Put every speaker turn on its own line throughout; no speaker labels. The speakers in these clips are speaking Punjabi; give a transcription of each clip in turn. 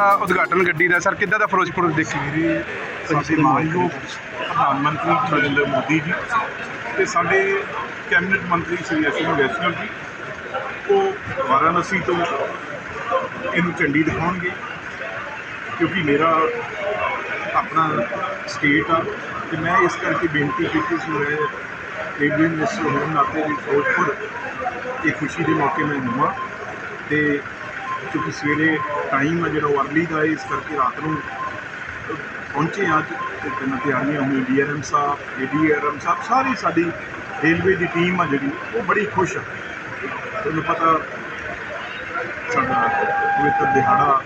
ਜਿਹੜਾ ਉਦਘਾਟਨ ਗੱਡੀ ਦਾ? ਸਰ ਕਿੱਦਾਂ ਦਾ ਫਿਰੋਜ਼ਪੁਰ ਦੇਖੀ
ਮੇਰੇ ਸਾਡੇ ਮਾਨਯੋਗ ਪ੍ਰਧਾਨ ਮੰਤਰੀ ਨਰਿੰਦਰ ਮੋਦੀ ਜੀ ਤੇ ਸਾਡੇ ਕੈਬਨਿਟ ਮੰਤਰੀ ਸ਼੍ਰੀ ਅਸ਼ਵਨੀ ਵੈਸ਼ਨਵ ਜੀ ਉਹ ਵਾਰਾਣਸੀ ਤੋਂ ਇਹਨੂੰ ਝੰਡੀ ਦਿਖਾਉਣਗੇ ਕਿਉਂਕਿ ਮੇਰਾ ਆਪਣਾ ਸਟੇਟ ਆ ਤੇ ਮੈਂ ਇਸ ਕਰਕੇ ਬੇਨਤੀ ਕੀਤੀ ਸੀ ਮੈਂ ਰੇਲਵੇ ਮਿਨਿਸਟਰ ਹੋਣ ਨਾਤੇ ਵੀ ਫਿਰੋਜ਼ਪੁਰ ਇਹ ਖੁਸ਼ੀ ਦੇ ਮੌਕੇ ਮੈਂ ਹੋਵਾਂ ਤੇ ਕਿਉਂਕਿ ਸਵੇਰੇ ਟਾਈਮ ਆ ਜਿਹੜਾ ਉਹ ਅਰਲੀ ਦਾ ਇਸ ਕਰਕੇ ਰਾਤ ਨੂੰ ਪਹੁੰਚੇ ਅੱਜ ਤੇ ਤਿੰਨ ਤਿਆਰੀਆਂ ਹੋਈਆਂ ਡੀਆਰਐਮ ਸਾਹਿਬ ਏਡੀਆਰਐਮ ਸਾਹਿਬ ਸਾਰੀ ਸਾਡੀ ਰੇਲਵੇ ਦੀ ਟੀਮ ਆ ਜਿਹੜੀ ਉਹ ਬੜੀ ਖੁਸ਼ ਆ। ਤੁਹਾਨੂੰ ਪਤਾ ਸਾਡਾ ਪਵਿੱਤਰ ਦਿਹਾੜਾ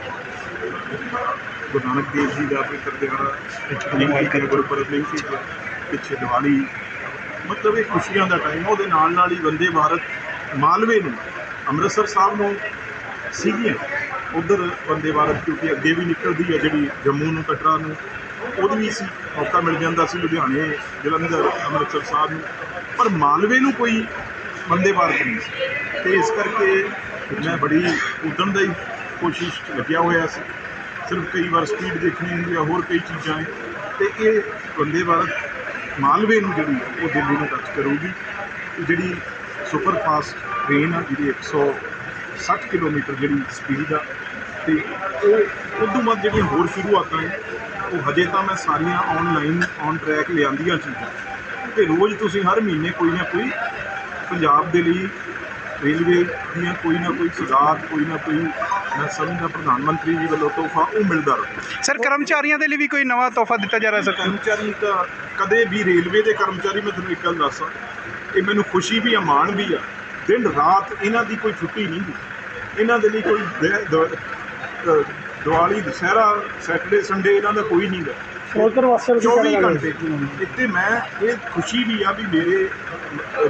ਗੁਰੂ ਨਾਨਕ ਦੇਵ ਜੀ ਦਾ ਪਵਿੱਤਰ ਦਿਹਾੜਾ ਲਿੰਕ ਕੀਤਾ ਗੁਰਪੁਰਬ ਲਿੰਕ ਕੀਤਾ ਪਿੱਛੇ ਦੀਵਾਲੀ। ਮਤਲਬ ਇਹ ਖੁਸ਼ੀਆਂ ਦਾ ਟਾਈਮ ਉਹਦੇ ਨਾਲ ਨਾਲ ਹੀ ਵੰਦੇ ਭਾਰਤ ਮਾਲਵੇ ਨੂੰ ਅੰਮ੍ਰਿਤਸਰ ਸਾਹਿਬ ਨੂੰ ਸੀਗੀਆਂ ਉਧਰ ਬੰਦੇ ਭਾਰਤ ਕਿਉਂਕਿ ਅੱਗੇ ਵੀ ਨਿਕਲਦੀ ਹੈ ਜਿਹੜੀ ਜੰਮੂ ਨੂੰ, ਕਟਰਾ ਨੂੰ, ਉਹਦੀ ਵੀ ਸੀ, ਮੌਕਾ ਮਿਲ ਜਾਂਦਾ ਸੀ ਲੁਧਿਆਣੇ ਜਲੰਧਰ, ਅੰਮ੍ਰਿਤਸਰ ਸਾਹਿਬ ਨੂੰ। ਪਰ ਮਾਲਵੇ ਨੂੰ ਕੋਈ ਬੰਦੇ ਭਾਰਤ ਨਹੀਂ ਸੀ। ਤੇ ਇਸ ਕਰਕੇ ਮੈਂ ਬੜੀ ਉਦਣ ਦਾ ਹੀ ਕੋਸ਼ਿਸ਼ ਲੱਗਿਆ ਹੋਇਆ ਸੀ। ਸਿਰਫ ਕਈ ਵਾਰ ਸਪੀਡ ਦੇਖਣੀ ਹੁੰਦੀ ਹੈ ਹੋਰ ਕਈ ਚੀਜ਼ਾਂ ਹੈ ਤੇ ਇਹ ਬੰਦੇ ਭਾਰਤ ਮਾਲਵੇ ਨੂੰ ਜਿਹੜੀ ਉਹ ਦਿੱਲੀ ਨੂੰ ਟੱਚ ਕਰੂਗੀ। ਜਿਹੜੀ ਸੁਪਰ ਫਾਸਟ ਟ੍ਰੇਨ ਆ, ਜਿਹੜੀ 100 60 ਕਿਲੋਮੀਟਰ ਜਿਹੜੀ ਸਪੀਡ ਆ ਤੇ ਉਹ ਉਦੋਂ ਬਾਅਦ ਜਿਹੜੀਆਂ ਹੋਰ ਸ਼ੁਰੂਆਤਾਂ ਨੇ ਉਹ ਹਜੇ ਤਾਂ ਮੈਂ ਸਾਰੀਆਂ ਆਨਲਾਈਨ ਔਨ ਟਰੈਕ ਲਿਆਂਦੀਆਂ ਚੀਜ਼ਾਂ। ਤੇ ਰੋਜ਼ ਤੁਸੀਂ ਹਰ ਮਹੀਨੇ ਕੋਈ ਨਾ ਕੋਈ ਪੰਜਾਬ ਦੇ ਲਈ ਰੇਲਵੇ ਦੀਆਂ ਕੋਈ ਨਾ ਕੋਈ ਸੁਝਾਅ ਕੋਈ ਨਾ ਕੋਈ ਮੈਂ ਸਮਝਦਾ ਪ੍ਰਧਾਨ ਮੰਤਰੀ ਜੀ ਵੱਲੋਂ ਤੋਹਫਾ ਉਹ ਮਿਲਦਾ ਰਹੇ।
ਸਰ ਕਰਮਚਾਰੀਆਂ ਦੇ ਲਈ ਵੀ ਕੋਈ ਨਵਾਂ ਤੋਹਫਾ ਦਿੱਤਾ ਜਾ ਰਿਹਾ ਸਰ?
ਕਰਮਚਾਰੀ ਤਾਂ ਕਦੇ ਵੀ ਰੇਲਵੇ ਦੇ ਕਰਮਚਾਰੀ ਮੈਂ ਤੁਹਾਨੂੰ ਇੱਕ ਗੱਲ ਦੱਸਾਂ ਇਹ ਮੈਨੂੰ ਖੁਸ਼ੀ ਵੀ ਆ ਮਾਣ ਵੀ ਆ ਦਿਨ ਰਾਤ ਇਹਨਾਂ ਦੀ ਕੋਈ ਛੁੱਟੀ ਨਹੀਂ ਇਹਨਾਂ ਦੇ ਲਈ ਕੋਈ ਦੀਵਾਲੀ ਦੁਸਹਿਰਾ ਸੈਟਰਡੇ ਸੰਡੇ ਇਹਨਾਂ ਦਾ ਕੋਈ ਨਹੀਂ ਗਾ
ਫਿਰੋਜ਼ਪੁਰ ਵਾਸੀਆਂ ਨੂੰ
24 ਘੰਟੇ। ਇੱਥੇ ਮੈਂ ਇਹ ਖੁਸ਼ੀ ਵੀ ਆ ਵੀ ਮੇਰੇ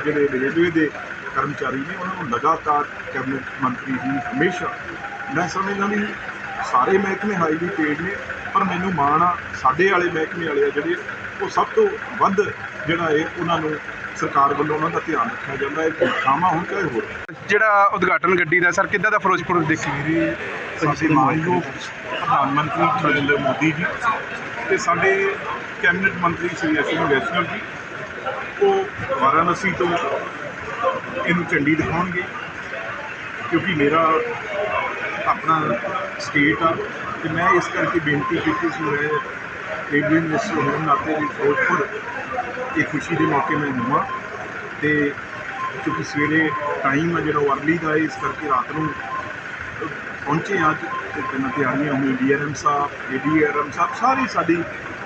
ਜਿਹੜੇ ਰੇਲਵੇ ਦੇ ਕਰਮਚਾਰੀ ਨੇ ਉਹਨਾਂ ਨੂੰ ਲਗਾਤਾਰ ਕੈਬਨਿਟ ਮੰਤਰੀ ਜੀ ਹਮੇਸ਼ਾ। ਮੈਂ ਸਮਝਦਾ ਵੀ ਸਾਰੇ ਮਹਿਕਮੇ ਹਾਈਲੀ ਪੇਡ ਨੇ ਪਰ ਮੈਨੂੰ ਮਾਣ ਆ ਸਾਡੇ ਵਾਲੇ ਮਹਿਕਮੇ ਵਾਲੇ ਆ ਜਿਹੜੇ ਉਹ ਸਭ ਤੋਂ ਵੱਧ ਜਿਹੜਾ ਇਹ ਉਹਨਾਂ ਨੂੰ ਸਰਕਾਰ ਵੱਲੋਂ ਉਹਨਾਂ ਦਾ ਧਿਆਨ ਰੱਖਿਆ ਜਾਂਦਾ ਹੈ ਖਾਮਾ ਹੁਣ ਚਾਹੇ ਹੋਰ
ਜਿਹੜਾ ਉਦਘਾਟਨ ਗੱਡੀ ਦਾ ਸਰ ਕਿੱਦਾਂ ਦਾ ਫਿਰੋਜ਼ਪੁਰ ਦੇਖੀ
ਮੇਰੇ ਸਾਡੇ ਮਾਨਯੋਗ ਪ੍ਰਧਾਨ ਮੰਤਰੀ ਨਰਿੰਦਰ ਮੋਦੀ ਜੀ ਤੇ ਸਾਡੇ ਕੈਬਨਿਟ ਮੰਤਰੀ ਸ਼੍ਰੀ ਅਸ਼ਵਨੀ ਵੈਸ਼ਨਵ ਜੀ ਉਹ ਵਾਰਾਣਸੀ ਤੋਂ ਇਹਨੂੰ ਝੰਡੀ ਦਿਖਾਉਣਗੇ ਕਿਉਂਕਿ ਮੇਰਾ ਆਪਣਾ ਸਟੇਟ ਆ ਤੇ ਮੈਂ ਇਸ ਕਰਕੇ ਬੇਨਤੀ ਕੀਤੀ ਸੀ ਮੈਂ ਰੇਲਵੇ ਮਿਨਿਸਟਰ ਹੋਣ ਨਾਤੇ ਵੀ ਫਿਰੋਜ਼ਪੁਰ ਇਹ ਖੁਸ਼ੀ ਦੇ ਮੌਕੇ ਮੈਂ ਹੋਵਾਂ ਤੇ ਕਿਉਂਕਿ ਸਵੇਰੇ ਟਾਈਮ ਆ ਜਿਹੜਾ ਉਹ ਅਰਲੀ ਦਾ ਇਸ ਕਰਕੇ ਰਾਤ ਨੂੰ ਪਹੁੰਚੇ ਅੱਜ ਤੇ ਤਿੰਨ ਤਿਆਰੀਆਂ ਹੋਈਆਂ ਡੀਆਰਐਮ ਸਾਹਿਬ ਏਡੀਆਰਐਮ ਸਾਹਿਬ ਸਾਰੀ ਸਾਡੀ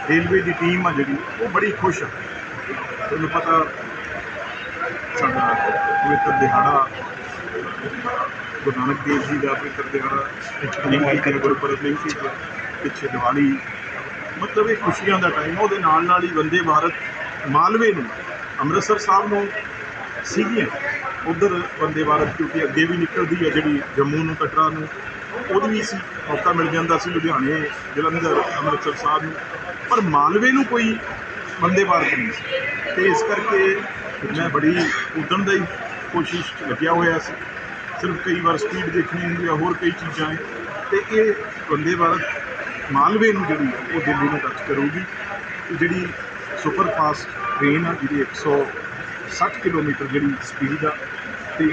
ਰੇਲਵੇ ਦੀ ਟੀਮ ਆ ਜਿਹੜੀ ਉਹ ਬੜੀ ਖੁਸ਼ ਆ। ਤੁਹਾਨੂੰ ਪਤਾ ਸਾਡਾ ਪਵਿੱਤਰ ਦਿਹਾੜਾ ਗੁਰੂ ਨਾਨਕ ਦੇਵ ਜੀ ਦਾ ਪਵਿੱਤਰ ਦਿਹਾੜਾ ਲਿੰਕ ਕੀਤਾ ਗੁਰਪੁਰਬ ਲਿੰਕ ਕੀਤਾ ਪਿੱਛੇ ਦੀਵਾਲੀ ਮਤਲਬ ਇਹ ਖੁਸ਼ੀਆਂ ਦਾ ਟਾਈਮ ਉਹਦੇ ਨਾਲ ਨਾਲ ਹੀ ਵੰਦੇ ਭਾਰਤ ਮਾਲਵੇ ਨੂੰ, ਅੰਮ੍ਰਿਤਸਰ ਸਾਹਿਬ ਨੂੰ ਸੀਗੀਆਂ। ਉਧਰ ਵੰਦੇ ਭਾਰਤ ਕਿਉਂਕਿ ਅੱਗੇ ਵੀ ਨਿਕਲਦੀ ਹੈ ਜਿਹੜੀ ਜੰਮੂ ਨੂੰ, ਕਟਰਾ ਨੂੰ ਉਹਦੀ ਵੀ ਸੀ, ਮੌਕਾ ਮਿਲ ਜਾਂਦਾ ਸੀ ਲੁਧਿਆਣੇ, ਜਲੰਧਰ, ਅੰਮ੍ਰਿਤਸਰ ਸਾਹਿਬ ਨੂੰ। ਪਰ ਮਾਲਵੇ ਨੂੰ ਕੋਈ ਵੰਦੇ ਭਾਰਤ ਨਹੀਂ ਸੀ। ਤੇ ਇਸ ਕਰਕੇ ਮੈਂ ਬੜੀ ਉਦਣ ਦਾ ਹੀ ਕੋਸ਼ਿਸ਼ ਲੱਗਿਆ ਹੋਇਆ ਸੀ। ਸਿਰਫ ਕਈ ਵਾਰ ਸਪੀਡ ਦੇਖਣੀ ਹੁੰਦੀ ਹੈ ਹੋਰ ਕਈ ਚੀਜ਼ਾਂ ਹੈ ਤੇ ਇਹ ਵੰਦੇ ਭਾਰਤ ਮਾਲਵੇ ਨੂੰ ਜਿਹੜੀ ਹੈ, ਉਹ ਦਿੱਲੀ ਨੂੰ ਟੱਚ ਕਰੂਗੀ। ਜਿਹੜੀ ਸੁਪਰ ਫਾਸਟ ਟ੍ਰੇਨ ਆ ਜਿਹਦੀ 160 ਕਿਲੋਮੀਟਰ ਜਿਹੜੀ ਸਪੀਡ ਆ ਤੇ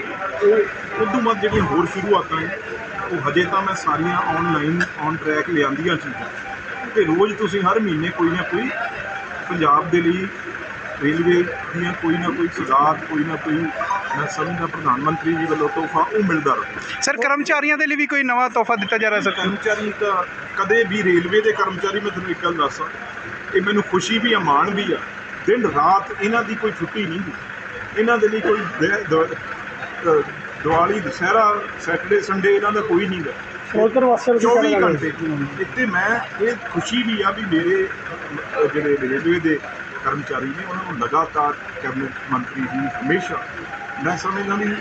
ਉਹ ਉਦੋਂ ਬਾਅਦ ਜਿਹੜੀਆਂ ਹੋਰ ਸ਼ੁਰੂਆਤਾਂ ਹੈ ਉਹ ਹਜੇ ਤਾਂ ਮੈਂ ਸਾਰੀਆਂ ਆਨਲਾਈਨ ਔਨ ਟਰੈਕ ਲਿਆਂਦੀਆਂ ਚੀਜ਼ਾਂ। ਤੇ ਰੋਜ਼ ਤੁਸੀਂ ਹਰ ਮਹੀਨੇ ਕੋਈ ਨਾ ਕੋਈ ਪੰਜਾਬ ਦੇ ਲਈ ਰੇਲਵੇ ਦੀਆਂ ਕੋਈ ਨਾ ਕੋਈ ਸੁਧਾਰ ਕੋਈ ਨਾ ਕੋਈ ਮੈਂ ਸਮਝਦਾ ਪ੍ਰਧਾਨ ਮੰਤਰੀ ਜੀ ਵੱਲੋਂ ਤੋਹਫਾ ਉਹ ਮਿਲਦਾ ਰਹੇ।
ਸਰ ਕਰਮਚਾਰੀਆਂ ਦੇ ਲਈ ਵੀ ਕੋਈ ਨਵਾਂ ਤੋਹਫਾ ਦਿੱਤਾ ਜਾ ਰਿਹਾ ਸਰ?
ਕਰਮਚਾਰੀ ਤਾਂ ਕਦੇ ਵੀ ਰੇਲਵੇ ਦੇ ਕਰਮਚਾਰੀ ਮੈਂ ਤੁਹਾਨੂੰ ਇੱਕ ਗੱਲ ਦੱਸਾਂ ਇਹ ਮੈਨੂੰ ਖੁਸ਼ੀ ਵੀ ਆ ਮਾਣ ਵੀ ਆ। ਦਿਨ ਰਾਤ ਇਹਨਾਂ ਦੀ ਕੋਈ ਛੁੱਟੀ ਨਹੀਂ ਇਹਨਾਂ ਦੇ ਲਈ ਕੋਈ ਦੀਵਾਲੀ ਦੁਸਹਿਰਾ ਸੈਟਰਡੇ ਸੰਡੇ ਇਹਨਾਂ ਦਾ ਕੋਈ ਨਹੀਂ
ਨੂੰ
24 ਘੰਟੇ। ਇੱਥੇ ਮੈਂ ਇਹ ਖੁਸ਼ੀ ਵੀ ਆ ਵੀ ਮੇਰੇ ਜਿਹੜੇ ਰੇਲਵੇ ਦੇ ਕਰਮਚਾਰੀ ਨੇ ਉਹਨਾਂ ਨੂੰ ਲਗਾਤਾਰ ਕੈਬਨਿਟ ਮੰਤਰੀ ਜੀ ਹਮੇਸ਼ਾ ਮੈਂ ਸਮਝਦਾ ਵੀ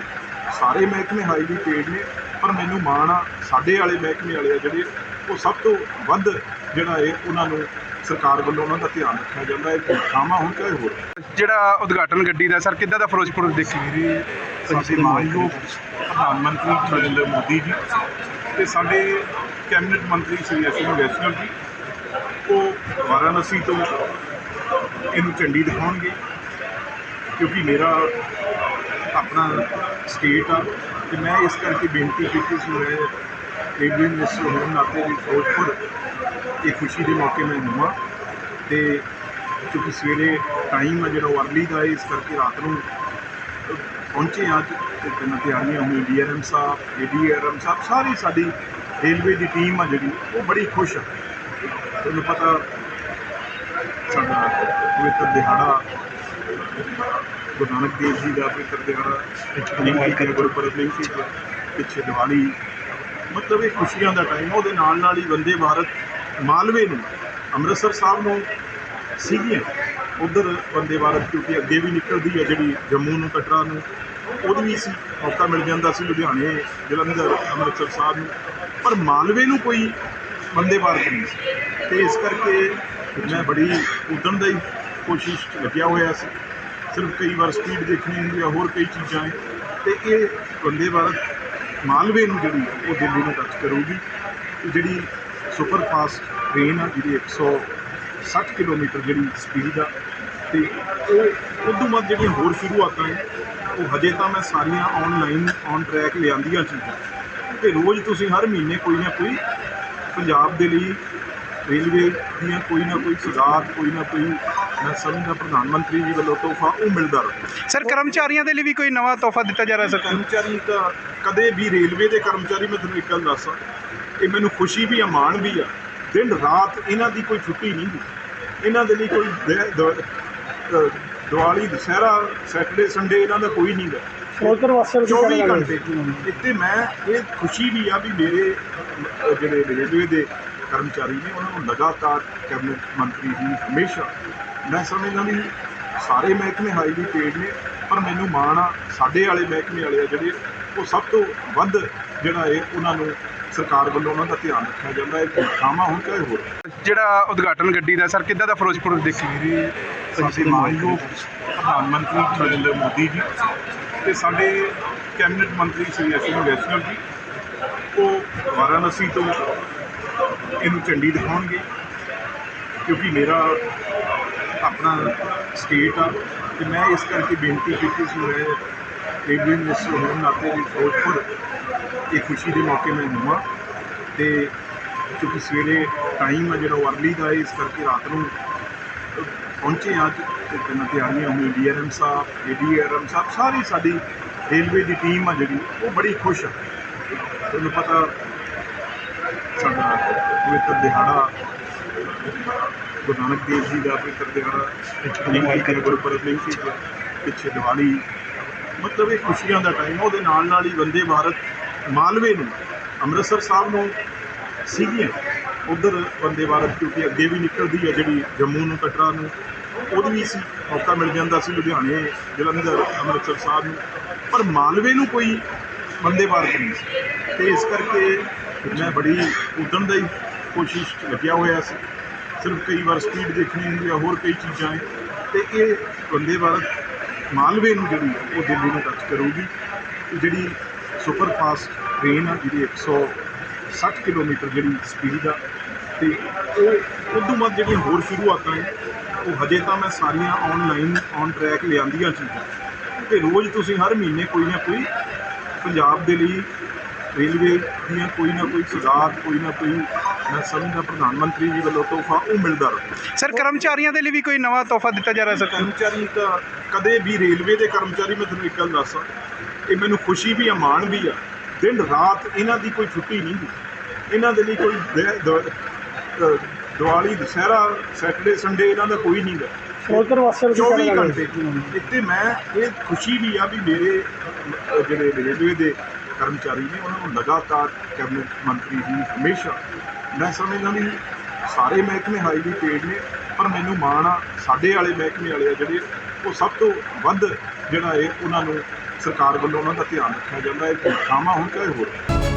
ਸਾਰੇ ਮਹਿਕਮੇ ਹਾਈਲੀ ਪੇਡ ਨੇ ਪਰ ਮੈਨੂੰ ਮਾਣ ਆ ਸਾਡੇ ਵਾਲੇ ਮਹਿਕਮੇ ਵਾਲੇ ਆ ਜਿਹੜੇ ਉਹ ਸਭ ਤੋਂ ਵੱਧ ਜਿਹੜਾ ਹੈ ਉਹਨਾਂ ਨੂੰ ਸਰਕਾਰ ਵੱਲੋਂ ਉਹਨਾਂ ਦਾ ਧਿਆਨ ਰੱਖਿਆ ਜਾਂਦਾ ਹੈ ਕਿ ਖਾਮਾ ਹੁਣ ਚਾਹੇ ਹੋਰ।
ਜਿਹੜਾ ਉਦਘਾਟਨ ਗੱਡੀ ਦਾ ਸਰ ਕਿੱਦਾਂ ਦਾ ਫਿਰੋਜ਼ਪੁਰ ਦੇਖੀ
ਮੇਰੇ ਸਾਡੇ ਮਾਨਯੋਗ ਪ੍ਰਧਾਨ ਮੰਤਰੀ ਨਰਿੰਦਰ ਮੋਦੀ ਜੀ ਤੇ ਸਾਡੇ ਕੈਬਨਿਟ ਮੰਤਰੀ ਸ੍ਰੀ ਅਸ਼ਵਨੀ ਵੈਸ਼ਨਵ ਜੀ ਉਹ ਵਾਰਾਣਸੀ ਤੋਂ ਇਹਨੂੰ ਝੰਡੀ ਦਿਖਾਉਣਗੇ ਕਿਉਂਕਿ ਮੇਰਾ ਆਪਣਾ ਸਟੇਟ ਆ ਤੇ ਮੈਂ ਇਸ ਕਰਕੇ ਬੇਨਤੀ ਕੀਤੀ ਸੀ ਮੈਂ ਰੇਲਵੇ ਮਿਨਿਸਟਰ ਹੋਣ ਨਾਤੇ ਵੀ ਫਿਰੋਜ਼ਪੁਰ ਇਹ ਖੁਸ਼ੀ ਦੇ ਮੌਕੇ ਮੈਂ ਹੋਵਾਂ ਤੇ ਕਿਉਂਕਿ ਸਵੇਰੇ ਟਾਈਮ ਆ ਜਿਹੜਾ ਉਹ ਅਰਲੀ ਦਾ ਹੈ, ਇਸ ਕਰਕੇ ਰਾਤ ਨੂੰ ਪਹੁੰਚੇ ਹਾਂ ਅੱਜ ਤੇ ਤਿੰਨ ਤਿਆਰੀਆਂ ਹੋਈਆਂ ਡੀਆਰਐਮ ਸਾਹਿਬ ਏਡੀਆਰਐਮ ਸਾਹਿਬ ਸਾਰੀ ਸਾਡੀ ਰੇਲਵੇ ਦੀ ਟੀਮ ਆ ਜਿਹੜੀ ਉਹ ਬੜੀ ਖੁਸ਼ ਆ। ਤੁਹਾਨੂੰ ਪਤਾ ਸਾਡਾ ਪਵਿੱਤਰ ਦਿਹਾੜਾ ਗੁਰੂ ਨਾਨਕ ਦੇਵ ਜੀ ਦਾ ਪਵਿੱਤਰ ਦਿਹਾੜਾ ਲਿੰਗੀ ਦੇ ਗੁਰਪੁਰਬ ਲਿੰਗੀ ਸੀ ਪਿੱਛੇ ਦੀਵਾਲੀ। ਮਤਲਬ ਇਹ ਖੁਸ਼ੀਆਂ ਦਾ ਟਾਈਮ ਉਹਦੇ ਨਾਲ ਨਾਲ ਹੀ ਵੰਦੇ ਭਾਰਤ ਮਾਲਵੇ ਨੂੰ ਅੰਮ੍ਰਿਤਸਰ ਸਾਹਿਬ ਨੂੰ ਸੀਗੀਆਂ। ਉਧਰ ਵੰਦੇ ਭਾਰਤ ਕਿਉਂਕਿ ਅੱਗੇ ਵੀ ਨਿਕਲਦੀ ਹੈ ਜਿਹੜੀ ਜੰਮੂ ਨੂੰ ਕਟਰਾ ਨੂੰ ਉਹਦੀ ਵੀ ਸੀ ਮੌਕਾ ਮਿਲ ਜਾਂਦਾ ਸੀ ਲੁਧਿਆਣੇ ਜਲੰਧਰ ਅੰਮ੍ਰਿਤਸਰ ਸਾਹਿਬ ਨੂੰ। ਪਰ ਮਾਲਵੇ ਨੂੰ ਕੋਈ ਵੰਦੇ ਭਾਰਤ ਨਹੀਂ ਸੀ। ਤੇ ਇਸ ਕਰਕੇ ਮੈਂ ਬੜੀ ਉਦਮ ਦਾ ਹੀ ਕੋਸ਼ਿਸ਼ ਲੱਗਿਆ ਹੋਇਆ ਸੀ। ਸਿਰਫ ਕਈ ਵਾਰ ਸਪੀਡ ਦੇਖਣੀ ਹੁੰਦੀ ਆ, ਹੋਰ ਕਈ ਚੀਜ਼ਾਂ ਹੈ ਤੇ ਇਹ ਬੰਦੇ ਭਾਰਤ ਮਾਲਵੇ ਨੂੰ ਜਿਹੜੀ ਉਹ ਦਿੱਲੀ ਨੂੰ ਟੱਚ ਕਰੂਗੀ। ਤੇ ਜਿਹੜੀ ਸੁਪਰ ਫਾਸਟ ਟ੍ਰੇਨ ਆ ਜਿਹਦੀ 160 ਕਿਲੋਮੀਟਰ ਜਿਹੜੀ ਸਪੀਡ ਆ, ਤੇ ਉਹ ਉਦੋਂ ਬਾਅਦ ਜਿਹੜੀਆਂ ਹੋਰ ਸ਼ੁਰੂਆਤਾਂ ਹੈ ਉਹ ਹਜੇ ਤਾਂ ਮੈਂ ਸਾਰੀਆਂ ਆਨਲਾਈਨ ਔਨ ਟਰੈਕ ਲਿਆਂਦੀਆਂ ਚੀਜ਼ਾਂ। ਤੇ ਰੋਜ਼ ਤੁਸੀਂ ਹਰ ਮਹੀਨੇ ਕੋਈ ਨਾ ਕੋਈ ਪੰਜਾਬ ਦੇ ਲਈ ਰੇਲਵੇ ਦੀਆਂ ਕੋਈ ਨਾ ਕੋਈ ਸੁਧਾਰ ਕੋਈ ਨਾ ਕੋਈ ਮੈਂ ਸਮਝਦਾ ਪ੍ਰਧਾਨ ਮੰਤਰੀ ਜੀ ਵੱਲੋਂ ਤੋਹਫਾ ਉਹ ਮਿਲਦਾ ਰਹੇ।
ਸਰ ਕਰਮਚਾਰੀਆਂ ਦੇ ਲਈ ਵੀ ਕੋਈ ਨਵਾਂ ਤੋਹਫਾ ਦਿੱਤਾ ਜਾ ਰਿਹਾ ਸਰ?
ਕਰਮਚਾਰੀ ਤਾਂ ਕਦੇ ਵੀ ਰੇਲਵੇ ਦੇ ਕਰਮਚਾਰੀ ਮੈਂ ਤੁਹਾਨੂੰ ਇੱਕ ਗੱਲ ਦੱਸਾਂ ਇਹ ਮੈਨੂੰ ਖੁਸ਼ੀ ਵੀ ਆ ਮਾਣ ਵੀ ਆ ਦਿਨ ਰਾਤ ਇਹਨਾਂ ਦੀ ਕੋਈ ਛੁੱਟੀ ਨਹੀਂ ਇਹਨਾਂ ਦੇ ਲਈ ਕੋਈ ਦੀਵਾਲੀ ਦੁਸਹਿਰਾ ਸੈਟਰਡੇ ਸੰਡੇ ਇਹਨਾਂ ਦਾ ਕੋਈ ਨਹੀਂ
ਵਾਸੀਆਂ ਨੂੰ ਕੀ
24
ਕਹਿਣਾ
ਘੰਟੇ ਇੱਥੇ ਮੈਂ ਇਹ ਖੁਸ਼ੀ ਵੀ ਆ ਵੀ ਮੇਰੇ ਜਿਹੜੇ ਰੇਲਵੇ ਦੇ ਕਰਮਚਾਰੀ ਨੇ ਉਹਨਾਂ ਨੂੰ ਲਗਾਤਾਰ ਕੈਬਨਿਟ ਮੰਤਰੀ ਜੀ ਹਮੇਸ਼ਾ ਮੈਂ ਸਮਝਦਾ ਵੀ ਸਾਰੇ ਮਹਿਕਮੇ ਹਾਈਲੀ ਪੇਡ ਨੇ ਪਰ ਮੈਨੂੰ ਮਾਣ ਆ ਸਾਡੇ ਵਾਲੇ ਮਹਿਕਮੇ ਵਾਲੇ ਆ ਜਿਹੜੇ ਉਹ ਸਭ ਤੋਂ ਵੱਧ ਜਿਹੜਾ ਹੈ ਉਹਨਾਂ ਨੂੰ ਸਰਕਾਰ ਵੱਲੋਂ ਉਹਨਾਂ ਦਾ ਧਿਆਨ ਰੱਖਿਆ ਜਾਂਦਾ ਹੈ ਥਾਵਾਂ ਹੋਣ ਚਾਹੇ ਹੋਰ।
ਜਿਹੜਾ ਉਦਘਾਟਨ ਗੱਡੀ ਦਾ ਸਰ ਕਿੱਦਾਂ ਦਾ ਫਿਰੋਜ਼ਪੁਰ ਦੇਖੀ?
ਮੇਰੇ ਸਾਡੇ ਮਾਨਯੋਗ ਪ੍ਰਧਾਨ ਮੰਤਰੀ ਨਰਿੰਦਰ ਮੋਦੀ ਜੀ ਤੇ ਸਾਡੇ ਕੈਬਨਿਟ ਮੰਤਰੀ ਸ੍ਰੀ ਅਸ਼ਵਨੀ ਵੈਸ਼ਨਵ ਜੀ ਉਹ ਵਾਰਾਣਸੀ ਤੋਂ ਇਹਨੂੰ ਝੰਡੀ ਦਿਖਾਉਣਗੇ, ਕਿਉਂਕਿ ਮੇਰਾ ਆਪਣਾ ਸਟੇਟ ਆ, ਤੇ ਮੈਂ ਇਸ ਕਰਕੇ ਬੇਨਤੀ ਕੀਤੀ ਸੀ ਮੈਂ ਰੇਲਵੇ ਮਿਨਿਸਟਰ ਹੋਣ ਨਾਤੇ ਵੀ ਫਿਰੋਜ਼ਪੁਰ ਇਹ ਖੁਸ਼ੀ ਦੇ ਮੌਕੇ ਮੈਂ ਹੋਵਾਂ ਤੇ ਕਿਉਂਕਿ ਸਵੇਰੇ ਟਾਈਮ ਆ ਜਿਹੜਾ ਉਹ ਅਰਲੀ ਦਾ ਇਸ ਕਰਕੇ ਰਾਤ ਨੂੰ ਪਹੁੰਚੇ ਹਾਂ ਅੱਜ, ਤੇ ਤਿੰਨ ਤਿਆਰੀਆਂ ਹੋਈਆਂ ਡੀਆਰਐਮ ਸਾਹਿਬ ਏਡੀਆਰਐਮ ਸਾਹਿਬ, ਸਾਰੀ ਸਾਡੀ ਰੇਲਵੇ ਦੀ ਟੀਮ ਆ ਜਿਹੜੀ, ਉਹ ਬੜੀ ਖੁਸ਼ ਆ। ਤੁਹਾਨੂੰ ਪਤਾ ਸਾਡਾ ਪਵਿੱਤਰ ਦਿਹਾੜਾ ਗੁਰੂ ਨਾਨਕ ਦੇਵ ਜੀ ਦਾ ਪਵਿੱਤਰ ਦਿਹਾੜਾ ਲਿੰਗੀ ਗੁਰੂ ਗੁਰਪੁਰਬ ਲਿੰਗੀ ਸੀ ਪਿੱਛੇ ਦੀਵਾਲੀ। ਮਤਲਬ ਇਹ ਖੁਸ਼ੀਆਂ ਦਾ ਟਾਈਮ ਉਹਦੇ ਨਾਲ ਨਾਲ ਹੀ ਵੰਦੇ ਭਾਰਤ ਮਾਲਵੇ ਨੂੰ, ਅੰਮ੍ਰਿਤਸਰ ਸਾਹਿਬ ਨੂੰ ਸੀਗੀਆਂ। ਉਧਰ ਵੰਦੇ ਭਾਰਤ ਕਿਉਂਕਿ ਅੱਗੇ ਵੀ ਨਿਕਲਦੀ ਹੈ ਜਿਹੜੀ ਜੰਮੂ ਨੂੰ, ਕਟਰਾ ਨੂੰ, ਉਹਦੀ ਵੀ ਸੀ, ਮੌਕਾ ਮਿਲ ਜਾਂਦਾ ਸੀ ਲੁਧਿਆਣੇ ਜਲੰਧਰ ਅੰਮ੍ਰਿਤਸਰ ਸਾਹਿਬ ਨੂੰ। ਪਰ ਮਾਲਵੇ ਨੂੰ ਕੋਈ ਵੰਦੇ ਭਾਰਤ ਨਹੀਂ ਸੀ। ਤੇ ਇਸ ਕਰਕੇ ਮੈਂ ਬੜੀ ਉਦਮ ਦਾ ਹੀ ਕੋਸ਼ਿਸ਼ ਲੱਗਿਆ ਹੋਇਆ ਸੀ। ਸਿਰਫ ਕਈ ਵਾਰ ਸਪੀਡ ਦੇਖਣੀ ਹੁੰਦੀ ਆ, ਹੋਰ ਕਈ ਚੀਜ਼ਾਂ ਹੈ ਤੇ ਇਹ ਬੰਦੇ ਭਾਰਤ ਮਾਲਵੇ ਨੂੰ ਜਿਹੜੀ ਉਹ ਦਿੱਲੀ ਨੂੰ ਟੱਚ ਕਰੂਗੀ। ਤੇ ਜਿਹੜੀ ਸੁਪਰ ਫਾਸਟ ਟ੍ਰੇਨ ਆ ਜਿਹਦੀ 160 ਕਿਲੋਮੀਟਰ ਜਿਹੜੀ ਸਪੀਡ ਆ, ਤੇ ਉਹ ਉਦੋਂ ਬਾਅਦ ਜਿਹੜੀਆਂ ਹੋਰ ਸ਼ੁਰੂਆਤਾਂ ਹੈ ਉਹ ਹਜੇ ਤਾਂ ਮੈਂ ਸਾਰੀਆਂ ਆਨਲਾਈਨ ਔਨ ਟਰੈਕ ਲਿਆਂਦੀਆਂ ਚੀਜ਼ਾਂ। ਤੇ ਰੋਜ਼ ਤੁਸੀਂ ਹਰ ਮਹੀਨੇ ਕੋਈ ਨਾ ਕੋਈ ਪੰਜਾਬ ਦੇ ਲਈ ਰੇਲਵੇ ਦੀਆਂ ਕੋਈ ਨਾ ਕੋਈ ਸੁਧਾਰ ਕੋਈ ਨਾ ਕੋਈ ਮੈਂ ਸਮਝਦਾ ਪ੍ਰਧਾਨ ਮੰਤਰੀ ਜੀ ਵੱਲੋਂ ਤੋਹਫਾ ਉਹ ਮਿਲਦਾ ਰਹੇ।
ਸਰ ਕਰਮਚਾਰੀਆਂ ਦੇ ਲਈ ਵੀ ਕੋਈ ਨਵਾਂ ਤੋਹਫਾ ਦਿੱਤਾ ਜਾ ਰਿਹਾ ਸਰ?
ਕਰਮਚਾਰੀ ਤਾਂ ਕਦੇ ਵੀ ਰੇਲਵੇ ਦੇ ਕਰਮਚਾਰੀ ਮੈਂ ਤੁਹਾਨੂੰ ਇੱਕ ਗੱਲ ਦੱਸਾਂ ਇਹ ਮੈਨੂੰ ਖੁਸ਼ੀ ਵੀ ਆ ਮਾਣ ਵੀ ਆ ਦਿਨ ਰਾਤ ਇਹਨਾਂ ਦੀ ਕੋਈ ਛੁੱਟੀ ਨਹੀਂ ਇਹਨਾਂ ਦੇ ਲਈ ਕੋਈ ਦੀਵਾਲੀ ਦੁਸਹਿਰਾ ਸੈਟਰਡੇ ਸੰਡੇ ਇਹਨਾਂ ਦਾ ਕੋਈ ਨਹੀਂ ਗਾ
ਨੂੰ ਕੀ
24
ਕਹਿਣਾ
ਘੰਟੇ। ਇੱਥੇ ਮੈਂ ਇਹ ਖੁਸ਼ੀ ਵੀ ਆ ਵੀ ਮੇਰੇ ਜਿਹੜੇ ਰੇਲਵੇ ਦੇ ਕਰਮਚਾਰੀ ਨੇ ਉਹਨਾਂ ਨੂੰ ਲਗਾਤਾਰ ਕੈਬਨਿਟ ਮੰਤਰੀ ਜੀ ਹਮੇਸ਼ਾ। ਮੈਂ ਸਮਝਦਾ ਵੀ ਸਾਰੇ ਮਹਿਕਮੇ ਹਾਈਲੀ ਪੇਡ ਨੇ, ਪਰ ਮੈਨੂੰ ਮਾਣ ਆ, ਸਾਡੇ ਵਾਲੇ ਮਹਿਕਮੇ ਵਾਲੇ ਆ ਜਿਹੜੇ, ਉਹ ਸਭ ਤੋਂ ਵੱਧ ਜਿਹੜਾ ਹੈ ਉਹਨਾਂ ਨੂੰ ਸਰਕਾਰ ਵੱਲੋਂ ਉਹਨਾਂ ਦਾ ਧਿਆਨ ਰੱਖਿਆ ਜਾਂਦਾ ਹੈ ਥਾਵਾਂ ਹੋਣ ਚਾਹੇ ਹੋਰ